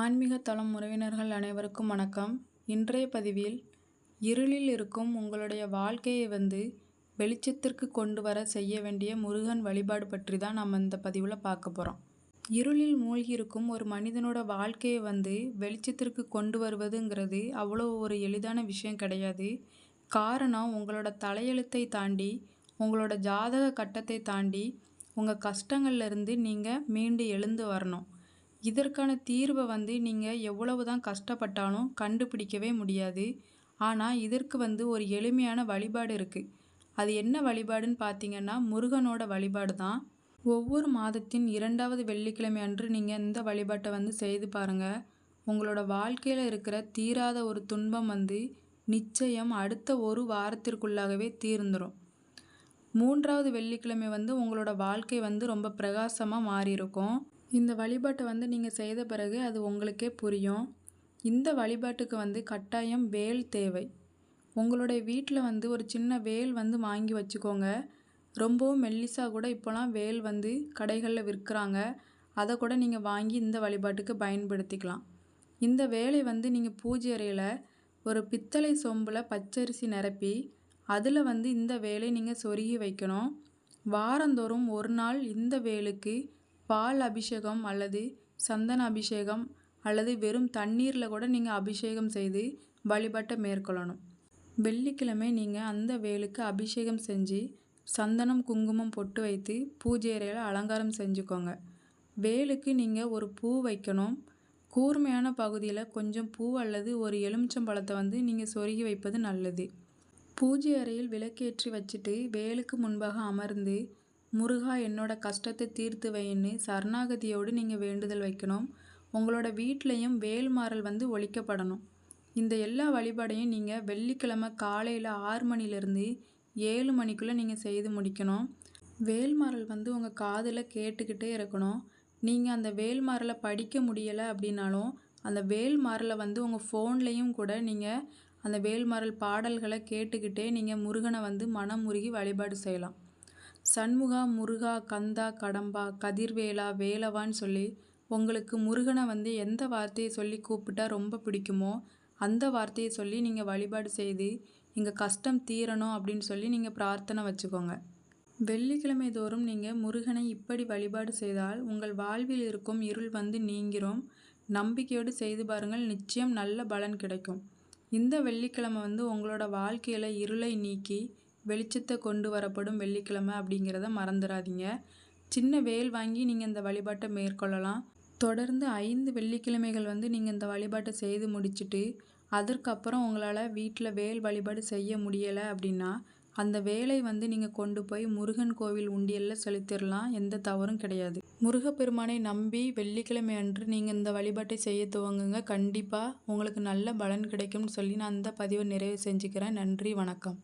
ஆன்மீக தளம் உறவினர்கள் அனைவருக்கும் வணக்கம். இன்றைய பதிவில் இருளில் இருக்கும் உங்களுடைய வாழ்க்கையை வந்து வெளிச்சத்திற்கு கொண்டு வர செய்ய வேண்டிய முருகன் வழிபாடு பற்றி தான் நம்ம இந்த பதிவில் பார்க்க போகிறோம் இருளில் மூழ்கி இருக்கும் ஒரு மனிதனோட வாழ்க்கையை வந்து வெளிச்சத்திற்கு கொண்டு வருவதுங்கிறது அவ்வளோ ஒரு எளிதான விஷயம் கிடையாது. காரணம் உங்களோட தலையெழுத்தை தாண்டி உங்களோட ஜாதக கட்டத்தை தாண்டி உங்கள் கஷ்டங்கள்லேருந்து நீங்கள் மீண்டு எழுந்து வரணும். இதற்கான தீர்வை வந்து நீங்கள் எவ்வளவு தான் கஷ்டப்பட்டாலும் கண்டுபிடிக்கவே முடியாது. ஆனால் இதற்கு வந்து ஒரு எளிமையான வழிபாடு இருக்குது அது என்ன வழிபாடுன்னு பார்த்தீங்கன்னா முருகனோட வழிபாடு தான். ஒவ்வொரு மாதத்தின் இரண்டாவது வெள்ளிக்கிழமை அன்று நீங்கள் இந்த வழிபாட்டை வந்து செய்து பாருங்கள் உங்களோட வாழ்க்கையில் இருக்கிற தீராத ஒரு துன்பம் வந்து நிச்சயம் அடுத்த ஒரு வாரத்திற்குள்ளாகவே தீர்ந்துடும் மூன்றாவது வெள்ளிக்கிழமை வந்து உங்களோட வாழ்க்கை வந்து ரொம்ப பிரகாசமாக மாறியிருக்கும். இந்த வழிபாட்டை வந்து நீங்கள் செய்த பிறகு அது உங்களுக்கே புரியும். இந்த வழிபாட்டுக்கு வந்து கட்டாயம் வேல் தேவை. உங்களுடைய வீட்டில் வந்து ஒரு சின்ன வேல் வந்து வாங்கி வச்சுக்கோங்க. ரொம்பவும் மெல்லிசாக கூட இப்போலாம் வேல் வந்து கடைகளில் விற்கிறாங்க. அதை கூட நீங்கள் வாங்கி இந்த வழிபாட்டுக்கு பயன்படுத்திக்கலாம். இந்த வேலை வந்து நீங்கள் பூஜை அறையில் ஒரு பித்தளை சொம்பில் பச்சரிசி நிரப்பி அதில் வந்து இந்த வேலை நீங்கள் சொருகி வைக்கணும். வாரந்தோறும் ஒரு நாள் இந்த வேலுக்கு பால் அபிஷேகம் அல்லது சந்தன அபிஷேகம் அல்லது வெறும் தண்ணீரில் கூட நீங்கள் அபிஷேகம் செய்து வழிபாட்டை மேற்கொள்ளணும். வெள்ளிக்கிழமை நீங்கள் அந்த வேலுக்கு அபிஷேகம் செஞ்சு சந்தனம் குங்குமம் பொட்டு வைத்து பூஜை அறையில் அலங்காரம் செஞ்சுக்கோங்க. வேலுக்கு நீங்கள் ஒரு பூ வைக்கணும். கூர்மையான பகுதியில் கொஞ்சம் பூ அல்லது ஒரு எலுமிச்சம்பழத்தை வந்து நீங்கள் சொருகி வைப்பது நல்லது. பூஜை அறையில் விளக்கேற்றி வச்சுட்டு வேலுக்கு முன்பாக அமர்ந்து முருகா என்னோட கஷ்டத்தை தீர்த்து வைன்னு சரணாகதியோடு நீங்கள் வேண்டுதல் வைக்கணும். உங்களோட வீட்லேயும் வேல்மாறல் வந்து ஒழிக்கப்படணும். இந்த எல்லா வழிபாடையும் நீங்கள் வெள்ளிக்கிழமை காலையில் ஆறு மணிலேருந்து ஏழு மணிக்குள்ளே நீங்கள் செய்து முடிக்கணும். வேல்மாறல் வந்து உங்கள் காதில் கேட்டுக்கிட்டே இருக்கணும். நீங்கள் அந்த வேல்மாறலை படிக்க முடியலை அப்படின்னாலும் அந்த வேல்மாறலை வந்து உங்கள் ஃபோன்லேயும் கூட நீங்கள் அந்த வேல்மாறல் பாடல்களை கேட்டுக்கிட்டே நீங்கள் முருகனை வந்து மனம் முருகி வழிபாடு செய்யலாம். சண்முகா முருகா கந்தா கடம்பா கதிர்வேலா வேலவான்னு சொல்லி உங்களுக்கு முருகனை வந்து எந்த வார்த்தையை சொல்லி கூப்பிட்டா ரொம்ப பிடிக்குமோ அந்த வார்த்தையை சொல்லி நீங்கள் வழிபாடு செய்து எங்கள் கஷ்டம் தீரணும் அப்படின்னு சொல்லி நீங்கள் பிரார்த்தனை வச்சுக்கோங்க. வெள்ளிக்கிழமை தோறும் நீங்கள் முருகனை இப்படி வழிபாடு செய்தால் உங்கள் வாழ்வில் இருக்கும் இருள் வந்து நீங்கிறோம் நம்பிக்கையோடு செய்து பாருங்கள் நிச்சயம் நல்ல பலன் கிடைக்கும். இந்த வெள்ளிக்கிழமை வந்து உங்களோட வாழ்க்கையில் இருளை நீக்கி வெளிச்சத்தை கொண்டு வரப்படும் வெள்ளிக்கிழமை அப்படிங்கிறத மறந்துடாதீங்க. சின்ன வேல் வாங்கி நீங்கள் இந்த வழிபாட்டை மேற்கொள்ளலாம். தொடர்ந்து ஐந்து வெள்ளிக்கிழமைகள் வந்து நீங்கள் இந்த வழிபாட்டை செய்து முடிச்சுட்டு அதற்கப்புறம் உங்களால் வீட்டில் வேல் வழிபாடு செய்ய முடியலை அப்படின்னா அந்த வேலை வந்து நீங்கள் கொண்டு போய் முருகன் கோவில் உண்டியலில் செலுத்திடலாம். எந்த தவறும் கிடையாது. முருகப்பெருமானை நம்பி வெள்ளிக்கிழமை அன்று நீங்கள் இந்த வழிபாட்டை செய்ய துவங்குங்க. கண்டிப்பாக உங்களுக்கு நல்ல பலன் கிடைக்கும்னு சொல்லி நான் அந்த பதிவை நிறைவு செஞ்சுக்கிறேன். நன்றி வணக்கம்.